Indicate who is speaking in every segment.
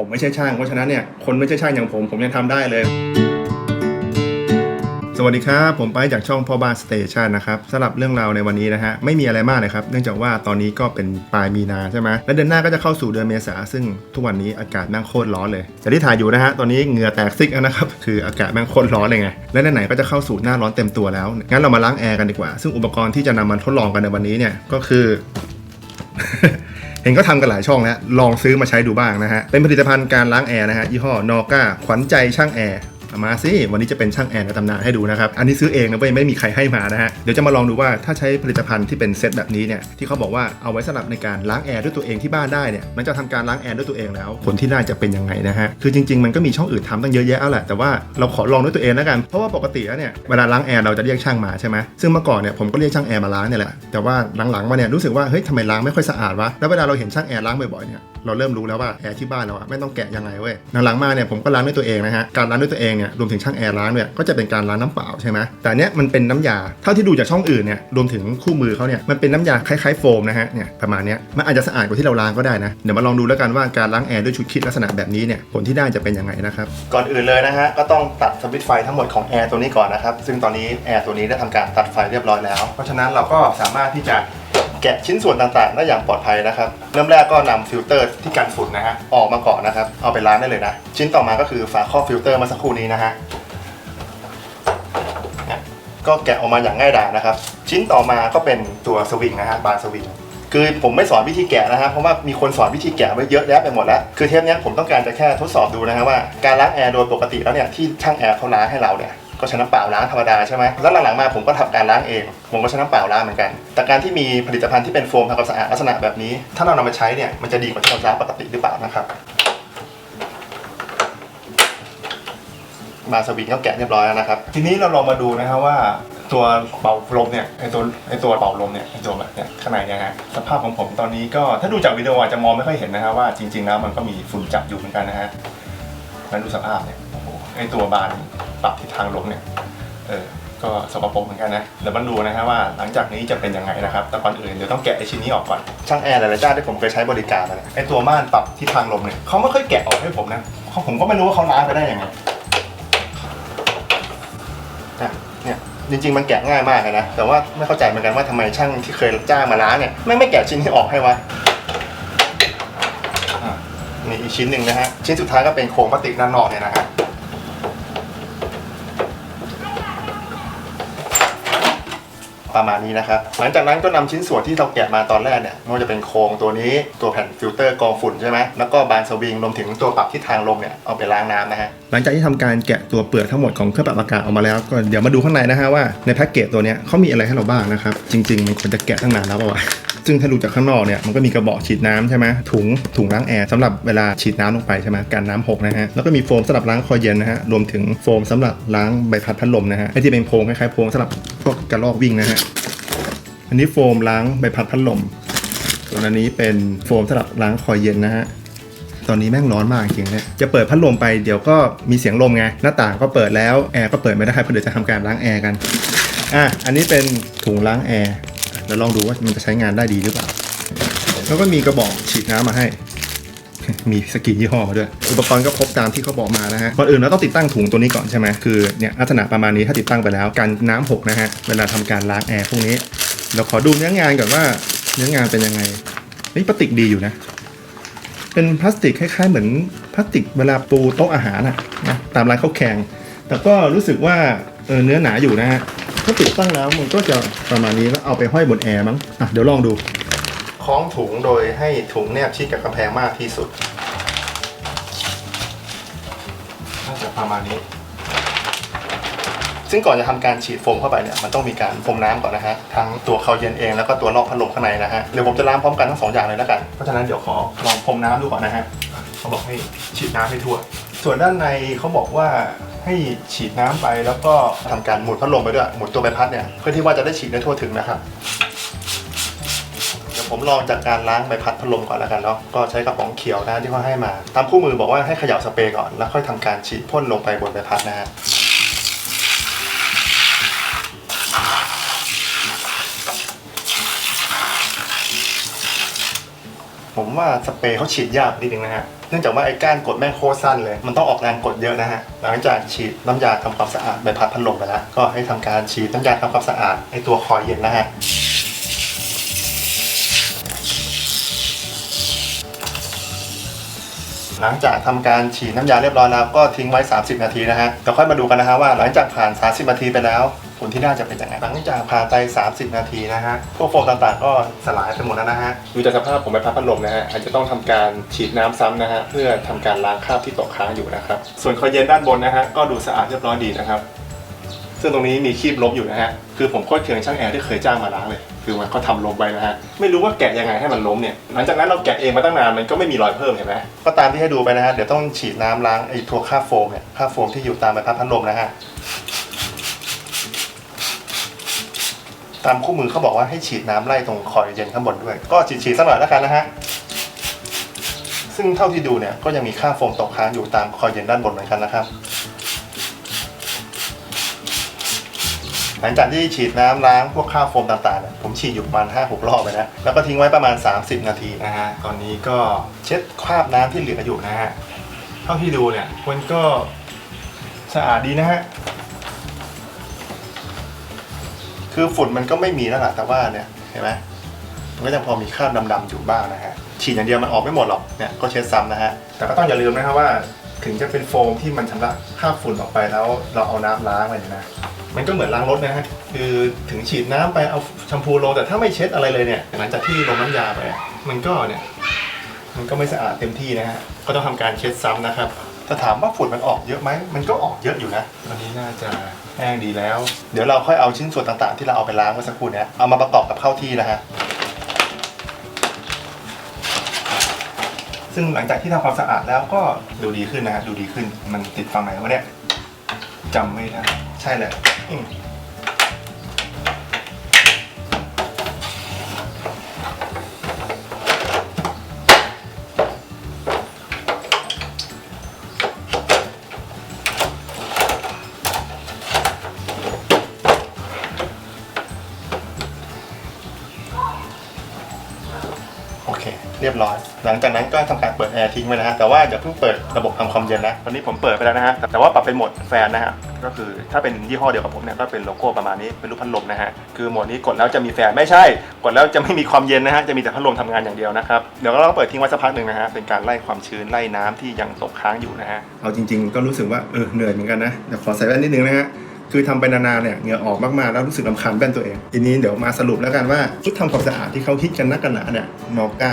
Speaker 1: ผมไม่ใช่ช่าง เพราะฉะนั้นเนี่ยคนไม่ใช่ช่างอย่างผม ผมยังทำได้เลย สวัสดีครับ ผมไปจากช่องพ่อบ้านสเตชันนะครับสำหรับเรื่องราวในวันนี้นะฮะไม่มีอะไรมากนะครับ เนื่องจากว่าตอนนี้ก็เป็นปลายมีนาใช่ไหมและเดือนหน้าก็จะเข้าสู่เดือนเมษาซึ่งทุกวันนี้อากาศแม่งโคตรร้อนเลยแต่ที่ถ่ายอยู่นะฮะตอนนี้เหงื่อแตกซิกนะครับคืออากาศแม่งโคตรร้อนเลยไงและไหนๆก็จะเข้าสู่หน้าร้อนเต็มตัวแล้วงั้นเรามาล้างแอร์กันดีกว่า ซึ่งอุปกรณ์ที่จะนำมาทดลองกันในวันนี้เนี่ยก็คือ เห็นก็ทำกันหลายช่องแล้วลองซื้อมาใช้ดูบ้างนะฮะเป็นผลิตภัณฑ์การล้างแอร์นะฮะยี่ห้อนอก้าขวัญใจช่างแอร์ มาสิวันนี้จะเป็นช่างแอร์ในตำนานให้ดูนะครับ อันนี้ซื้อเองนะเว้ยไม่มีใครให้มานะฮะ เดี๋ยวจะมาลองดูว่าถ้าใช้ผลิตภัณฑ์ที่เป็นเซตแบบนี้เนี่ยที่เขาบอกว่าเอาไว้สำหรับในการล้างแอร์ด้วยตัวเองที่บ้านได้เนี่ยมันจะทำการล้างแอร์ด้วยตัวเองแล้ว ผลที่น่าจะเป็นยังไงนะฮะคือจริงๆมันก็มีช่องอื่นทำตั้งเยอะแยะแล้วแหละแต่ว่าเราขอลองด้วยตัวเองแล้วกันเพราะว่าปกติแล้วเนี่ยเวลาล้างแอร์เราจะเรียกช่างมาใช่ไหมซึ่งเมื่อก่อนเนี่ยผมก็เรียกช่างแอร์มาล้างเนี่ยแหละแต่ว่าหลังๆมาเนี่ยรู้สึกว่าเฮ้ยทำไมล้างไม่ค่อยสะอาดวะแล้วเวลาเราเห็นช่างแอร์ล้างบ่อยๆเนี่ย เราเริ่มรู้แล้วว่าแอร์ที่บ้านเราอะไม่ต้องแกะยังไงเว้ยหลังๆมาเนี่ยผมก็ล้างด้วยตัวเองนะฮะการล้างด้วยตัวเองเนี่ยรวมถึงช่างแอร์ล้างเนี่ยก็จะเป็นการล้างน้ำเปล่าใช่ไหมแต่เนี้ยมันเป็นน้ำยาเท่าที่ดูจากช่องอื่นเนี่ยรวมถึงคู่มือเขาเนี่ยมันเป็นน้ำยาคล้ายๆโฟมนะฮะเนี่ยประมาณเนี้ยมันอาจจะสะอาดกว่าที่เราล้างก็ได้นะเดี๋ยวมาลองดูแล้วกันว่าการล้างแอร์ด้วยชุดคิดลักษณะแบบนี้เนี่ยผลที่ได้จะเป็นยังไงนะครับก่อนอื่นเลยนะฮะก็ต้องตัดสวิตช์ไฟทั้งหมดของแอร์ตัวนี้ก่อนนะครับซึ่งตอนนี้แอร์ตัวนี้ได้ทำการตัดไฟเรียบร้อยแล้ว เพราะฉะนั้นเราก็สามารถที่จะ แกะชิ้นส่วนต่างๆ ได้อย่างปลอดภัยนะครับ เริ่มแรกก็นำฟิลเตอร์ที่กันฝุ่นนะฮะออกมาก่อนนะครับ เอาไปล้างได้เลยนะ ชิ้นต่อมาก็คือฝาครอบฟิลเตอร์มาสักครู่นี้นะฮะก็แกะออกมาอย่างง่ายดายนะครับ ชิ้นต่อมาก็เป็นตัวสวิงนะฮะบานสวิงคือผมไม่สอนวิธีแกะนะฮะเพราะว่ามีคนสอนวิธีแกะไว้เยอะแยะไปหมดแล้วคือเทปนี้ผมต้องการจะแค่ทดสอบดูนะฮะว่าการล้างแอร์โดยปกติแล้วเนี่ยที่ช่างแอร์เขาล้างให้เราเนี่ย ก็ใช้น้ำเปล่าล้างธรรมดาใช่ไหมแล้วหลังๆมาผมก็ทำการล้างเองผมก็ใช้น้ำเปล่าล้างเหมือนกัน แต่การที่มีผลิตภัณฑ์ที่เป็นโฟมทำความสะอาดลักษณะแบบนี้ ถ้าเรานำมาใช้เนี่ยมันจะดีกว่าที่เราล้างปกติหรือเปล่านะครับ มาสวิงก็แกะเรียบร้อยแล้วนะครับ ทีนี้เราลองมาดูนะครับว่าตัวเป่าลมเนี่ยไอตัวไอตัวเป่าลมเนี่ยไอตัวแบบเนี่ยข้างในเนี่ยฮะสภาพของผมตอนนี้ก็ถ้าดูจากวิดีโออาจจะมองไม่ค่อยเห็นนะครับว่าจริงๆแล้วมันก็มีฝุ่นจับอยู่เหมือนกันนะฮะ แล้วดูสภาพเนี่ยโอ้โหไอตัวบานปรับทิศทางลมเนี่ยเออก็สกปรกเหมือนกันนะเดี๋ยวมาดูนะฮะว่าหลังจากนี้จะเป็นยังไงนะครับแต่ก่อนอื่นเดี๋ยวต้องแกะไอชิ้นนี้ออกก่อนช่างแอร์หลายๆเจ้าที่ผมเคยใช้บริการมาเนี่ยไอตัวม่านปรับทิศทางลมเนี่ยเขาไม่ค่อยแกะออกให้ผมนะผมก็ไม่รู้ว่าเขาล้างไปได้ยังไงเนี่ยเนี่ยจริงๆมันแกะง่ายมากเลยนะแต่ว่าไม่เข้าใจเหมือนกันว่าทำไมช่างที่เคยจ้างมาล้างเนี่ยไม่ไม่แกะชิ้นที่ออกให้วะ อีกชิ้นหนึ่งนะฮะชิ้นสุดท้ายก็เป็นโครงพลาสติกด้านนอกเนี่ยนะฮะประมาณนี้นะครับ หลังจากนั้นก็นำชิ้นส่วนที่เราแกะมาตอนแรกเนี่ยไม่ว่าจะเป็นโครงตัวนี้ตัวแผ่นฟิลเตอร์กรองฝุ่นใช่ไหมแล้วก็บานสวิงรวมถึงตัวปรับทิศทางลมเนี่ยเอาไปล้างน้ำนะฮะหลังจากที่ทำการแกะตัวเปลือกทั้งหมดของเครื่องปรับอากาศออกมาแล้วก็เดี๋ยวมาดูข้างในนะฮะว่าในแพ็กเกจตัวเนี้ยเขามีอะไรให้เราบ้างนะครับจริง ๆ มันควรจะแกะตั้งนานแล้วป่าวะ ซึ่งถ้าดูจากข้างนอกเนี่ยมันก็มีกระบอกฉีดน้ำใช่ไหมถุงถุงล้างแอร์สำหรับเวลาฉีดน้ำลงไปใช่ไหมกันน้ำหกนะฮะแล้วก็มีโฟมสำหรับล้างคอเย็นนะฮะรวมถึงโฟมสำหรับล้างใบพัดพัดลมนะฮะไอที่เป็นโพรงคล้ายๆโพรงสำหรับพวกกระรอกวิ่งนะฮะอันนี้โฟมล้างใบพัดพัดลมส่วนอันนี้เป็นโฟมสำหรับล้างคอเย็นนะฮะตอนนี้แม่งร้อนมากจริงๆเนี่ยจะเปิดพัดลมไปเดี๋ยวก็มีเสียงลมไงหน้าต่างก็เปิดแล้วแอร์ก็เปิดไม่ได้เพราะเดี๋ยวจะทำการล้างแอร์กันอะอันนี้เป็นถุงล้างแอร์ ดี๋ยวลองดูว่ามันจะใช้งานได้ดีหรือเปล่า แล้วก็มีกระบอกฉีดน้ำมาให้ มีสกรีนยี่ห้อมาด้วย อุปกรณ์ก็ครบตามที่เขาบอกมานะฮะก่อนอื่นเราต้องติดตั้งถุงตัวนี้ก่อนใช่ไหมคือเนี่ยลักษณะประมาณนี้ถ้าติดตั้งไปแล้วกันน้ำหกนะฮะเวลาทำการล้างแอร์พวกนี้เราขอดูเนื้องานก่อนว่าเนื้องานเป็นยังไงเฮ้ยพลาสติกดีอยู่นะ เป็นพลาสติกคล้ายๆ เหมือนพลาสติกเวลาปูโต๊ะอาหารนะนะตามร้านข้าวแข่งแต่ก็รู้สึกว่าเออเนื้อหนาอยู่นะฮะ ถ้าติดตั้งแล้วมันก็จะประมาณนี้แล้วเอาไปห้อยบนแอร์มั้งอะเดี๋ยวลองดู คล้องถุงโดยให้ถุงแนบชิดกับกำแพงมากที่สุดน่าจะประมาณนี้ ซึ่งก่อนจะทำการฉีดโฟมเข้าไปเนี่ยมันต้องมีการพรมน้ำก่อนนะฮะทั้งตัวเขาเย็นเองแล้วก็ตัวลอกพัดลมข้างในนะฮะเดี๋ยวผมจะล้างพร้อมกันทั้งสองอย่างเลยแล้วกันเพราะฉะนั้นเดี๋ยวขอลองพรมน้ำดูก่อนนะฮะเขาบอกให้ฉีดน้ำให้ทั่ว ส่วนด้านในเขาบอกว่า ให้ฉีดน้ำไปแล้วก็ทำการหมุนพัดลมไปด้วย หมุนตัวใบพัดเนี่ยเพื่อที่ว่าจะได้ฉีดได้ทั่วถึงนะครับเดี๋ยวผมลองจากการล้างใบพัดพัดลมก่อนแล้วกันเนาะก็ใช้กระป๋องเขียวนะที่เขาให้มา ตามคู่มือบอกว่าให้เขย่าสเปรย์ก่อนแล้วค่อยทำการฉีดพ่นลงไปบนใบพัดนะฮะผผมว่าสเปรย์เขาฉีดยากนิดนึงนะฮะ เนื่องจากว่าไอ้ก้านกดแม่งโคตรสั้นเลย มันต้องออกแรงกดเยอะนะฮะ หลังจากฉีดน้ำยาทำความสะอาดใบพัดพัดลมไปแล้ว ก็ให้ทำการฉีดน้ำยาทำความสะอาดไอ้ตัวคอยเย็นนะฮะหลังจากทำการฉีดน้ำยาเรียบร้อยแล้วก็ทิ้งไว้ 30 นาทีนะฮะเดี๋ยวค่อยมาดูกันนะฮะว่าหลังจากผ่าน 30 นาทีไปแล้ว ผลที่น่าจะเป็นยังไงหลังจากผ่านไป30 นาทีนะฮะพวกโฟมต่างๆ ก็สลายไปหมดแล้วนะฮะดูจากสภาพผมไปพัดพัดลมนะฮะอาจจะต้องทำการฉีดน้ำซ้ำนะฮะเพื่อทำการล้างคราบที่ตกค้างอยู่นะครับส่วนคอยเย็นด้านบนนะฮะก็ดูสะอาดเรียบร้อยดีนะครับซึ่งตรงนี้มีคีบลบอยู่นะฮะ คือผมโคตรเคืองช่างแอร์ที่เคยจ้างมาล้างเลย คือมันเขาทำลมไว้นะฮะ ไม่รู้ว่าแกะยังไงให้มันล้มเนี่ย หลังจากนั้นเราแกะเองมาตั้งนานมันก็ไม่มีรอยเพิ่มเห็นไหมก็ตามที่ให้ดูไปนะฮะ เดี๋ยวต้องฉีดน้ำล้างไอ้ตัวค่าบโฟมเนี่ยค่าบโฟมที่อยู่ตามใบพัดพัดลมนะฮะ ตามคู่มือเขาบอกว่าให้ฉีดน้ำไล่ตรงคอยเย็นข้างบนด้วย ก็ฉีดฉีดๆสักหน่อยแล้วกันนะฮะ ซึ่งเท่าที่ดูเนี่ยก็ยังมีค่าโฟมตกค้างอยู่ตามคอยเย็นด้านบนเหมือนกันนะครับ หลังจากที่ฉีดน้ำล้างพวกค่าโฟมต่างๆเนี่ยผมฉีดอยู่ประมาณ5-6รอบไปนะ แล้วก็ทิ้งไว้ประมาณ 30 นาทีนะฮะ ตอนนี้ก็เช็ดคราบน้ำที่เหลืออยู่นะฮะ เท่าที่ดูเนี่ยมันก็สะอาดดีนะฮะ คือฝุ่นมันก็ไม่มีแล้วล่ะแต่ว่าเนี่ยเห็นไหมมันก็ยังพอมีคราบดำๆอยู่บ้างนะฮะฉีดอย่างเดียวมันออกไม่หมดหรอกเนี่ยก็เช็ดซ้ำนะฮะแต่ก็ต้องอย่าลืมนะครับว่า ถึงจะเป็นโฟมที่มันชำระคราบฝุ่นออกไปแล้ว เราเอาน้ำล้างไปนะมันก็เหมือนล้างรถนะฮะคือถึงฉีดน้ำไปเอาแชมพูลงแต่ถ้าไม่เช็ดอะไรเลยเนี่ยหลังจากที่ลงน้ำยาไป มันก็เนี่ยมันก็ไม่สะอาดเต็มที่นะฮะก็ต้องทำการเช็ดซ้ำนะครับ ถ้าถามว่าฝุ่นมันออกเยอะไหมมันก็ออกเยอะอยู่นะตอนนี้น่าจะแห้งดีแล้ว เดี๋ยวเราค่อยเอาชิ้นส่วนต่างๆ ที่เราเอาไปล้างเมื่อสักครู่เนี้ยเอามาประกอบกับเข้าที่นะฮะซึ่งหลังจากที่ทำความสะอาดแล้วก็ดูดีขึ้นนะฮะดูดีขึ้นมันติดฝั่งไหนวะเนี่ยจำไม่ได้ใช่แหละ โอเค เรียบร้อย หลังจากนั้นก็ทำการเปิดแอร์ทิ้งไว้นะฮะแต่ว่าอย่าเพิ่งเปิดระบบทำความเย็นนะตอนนี้ผมเปิดไปแล้วนะฮะแต่ว่าปรับเป็นโหมดแฟนนะฮะก็คือถ้าเป็นยี่ห้อเดียวกับผมเนี่ยก็เป็นโลโก้ประมาณนี้เป็นรูปพัดลมนะฮะคือโหมดนี้กดแล้วจะมีแฟนไม่ใช่ กดแล้วจะไม่มีความเย็นนะฮะจะมีแต่พัดลมทำงานอย่างเดียวนะครับเดี๋ยวเราก็เปิดทิ้งไว้สักพักหนึ่งนะฮะเป็นการไล่ความชื้นไล่น้ำที่ยังตกค้างอยู่นะฮะเอาจริง ๆ ก็รู้สึกว่าเออเหนื่อยเหมือนกันนะเดี๋ยวขอใส่แว่นนิดนึงนะฮะ คือทำไปนานๆเนี่ยเหงื่อออกมากๆแล้วรู้สึกลำคาญแว่นตัวเอง ทีนี้เดี๋ยวมาสรุปแล้วกันว่าชุดทำความสะอาดที่เขาคิดกันนักกันหนาเนี่ยนอก้า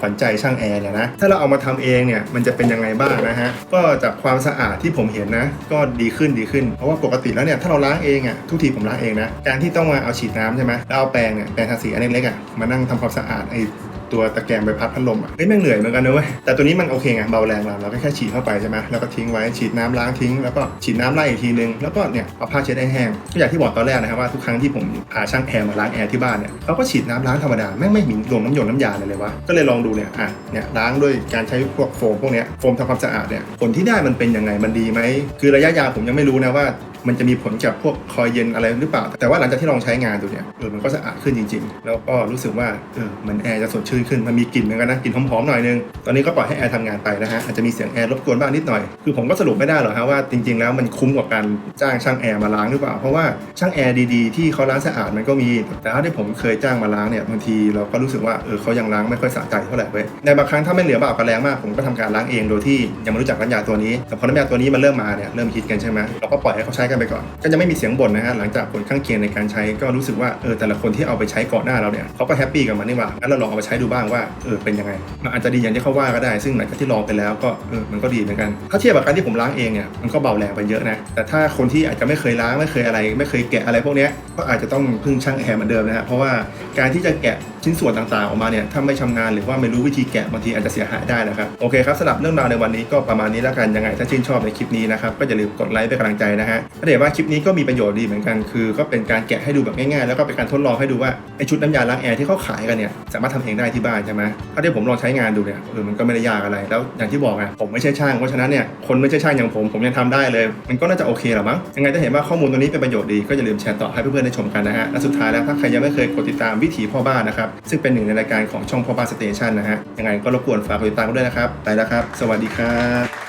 Speaker 1: ขวัญใจช่างแอร์เนี่ยนะถ้าเราเอามาทำเองเนี่ยมันจะเป็นยังไงบ้างนะฮะก็จากความสะอาดที่ผมเห็นนะก็ดีขึ้นดีขึ้นเพราะว่าปกติแล้วเนี่ยถ้าเราล้างเองอะทุกทีผมล้างเองนะการที่ต้องมาเอาฉีดน้ำใช่ไหมแล้วเอาแปรงเนี่ยแปรงทาสีอันเล็กๆอะมานั่งทำความสะอาดไอ้ ตัวตะแกรงใบพัดพัดลมอะเฮ้ยแม่งเหนื่อยเหมือนกันนะเว้ยแต่ตัวนี้มันโอเคไงเบาแรงเราเราก็แค่ฉีดเข้าไปใช่ไหมแล้วก็ทิ้งไว้ฉีดน้ำล้างทิ้งแล้วก็ฉีดน้ำไล่อีกทีนึงแล้วก็เนี่ยเอาผ้าเช็ดให้แห้งก็อย่างที่บอกตอนแรกนะครับว่าทุกครั้งที่ผมพาช่างแอร์มาล้างแอร์ที่บ้านเนี่ยเขาก็ฉีดน้ำล้างธรรมดาแม่งไม่มีลงน้ำยงน้ำยาเลยเลยวะก็เลยลองดูเนี่ยอะเนี่ยล้างด้วยการใช้พวกโฟมพวกเนี้ยโฟมทำความสะอาดเนี่ยผลที่ได้มันเป็นยังไงมันดีไหมคือระยะยาวผมยังไม่รู้นะว่า มันจะมีผลกับพวกคอยเย็นอะไรหรือเปล่า แต่ว่าหลังจากที่ลองใช้งานดูเนี่ยเออมันก็สะอาดขึ้นจริง ๆ แล้วก็รู้สึกว่าเออมันแอร์จะสดชื่นขึ้นมันมีกลิ่นเหมือนกันนะกลิ่นหอมๆหน่อยนึงตอนนี้ก็ปล่อยให้แอร์ทำงานไปนะฮะอาจจะมีเสียงแอร์รบกวนบ้างนิดหน่อยคือผมก็สรุปไม่ได้หรอกฮะว่าจริงๆแล้วมันคุ้มกว่าการจ้างช่างแอร์มาล้างหรือเปล่าเพราะว่าช่างแอร์ดีๆที่เขาล้างสะอาดมันก็มี แต่ถ้าที่ผมเคยจ้างมาล้างเนี่ยบางทีเราก็รู้สึกว่าเออเขายังล้างไม่ค่อยสะใจเท่าไหร่เว้ยในบางครั้งถ้าไม่เหลือบากกระแรงมากผมก็ทำการล้างเองโดยที่ยังไม่รู้จักน้ำยาตัวนี้ แต่พอน้ำยาตัวนี้มันเริ่มมาเนี่ยเริ่มฮิตกันใช่ไหมเราก็ปล่อยให้เขาใช้กนไปก่อน ก็จะไม่มีเสียงบ่นนะฮะหลังจากผลข้างเคียงในการใช้ก็รู้สึกว่าเออแต่ละคนที่เอาไปใช้ก่อนหน้าเราเนี่ยเขาก็แฮปปี้กับมันนี่หว่างั้นเราลองเอาไปใช้ดูบ้างว่าเออเป็นยังไงมันอาจจะดีอย่างที่เขาว่าก็ได้ ซึ่งหลังจากที่ลองไปแล้วก็เออมันก็ดีเหมือนกัน ถ้าเทียบกับการที่ผมล้างเองเนี่ยมันก็เบาแรงไปเยอะนะแต่ถ้าคนที่อาจจะไม่เคยล้างไม่เคยอะไร ไม่เคยแกะอะไรพวกนี้ก็อาจจะต้องพึ่งช่างแอร์เหมือนเดิมนะฮะเพราะว่าการที่จะแกะชิ้นส่วนต่างๆออกมาเนี่ยถ้าไม่ชำนาญหรือว่าไม่รู้วิธีแกะบางทีอาจจะเสียหายได้นะครับโอเคครับสำหรับเรื่องราวในวันนี้ก็ประมาณนี้แล้วกันยังไงถ้าชื่นชอบในคลิปนี้นะครับก็อย่าลืมกดไลค์เป็นกำลังใจนะฮะก็เดี๋ยวว่าคลิปนี้ก็มีประโยชน์ดีเหมือนกัน คือ ก็เป็นการแกะให้ดูแบบง่ายๆ แล้วก็เป็นการทดลองให้ดูว่าไอชุดน้ำยาล้างแอร์ที่เขาขายกันเนี่ยสามารถทำเองได้ที่บ้านใช่ไหมถ้าที่ผมลองใช้งานดูเนี่ยเออมันก็ไม่ได้ยากอะไร แล้วอย่างที่บอกไงผมไม่ใช่ช่างเพราะฉะนั้นเนี่ยคนไม่ใช่ช่างอย่างผมผมยังทำได้เลย มันก็น่าจะโอเคหรอมั้งยังไงถ้าเห็นว่าข้อมูลตรงนี้เป็นประโยชน์ดีก็อย่าลืมแชร์ต่อให้เพื่อนๆได้ชมกันนะฮะและสุดท้ายแล้วถ้าใครยังไม่เคยกดติดตามวิถีพ่อบ้านนะครับซึ่งเป็นหนึ่งในรายการของช่องพ่อบ้านสเตชันนะฮะยังไงก็รบกวนฝากกดติดตามกันด้วยนะครับไปแล้วครับ สวัสดีครับ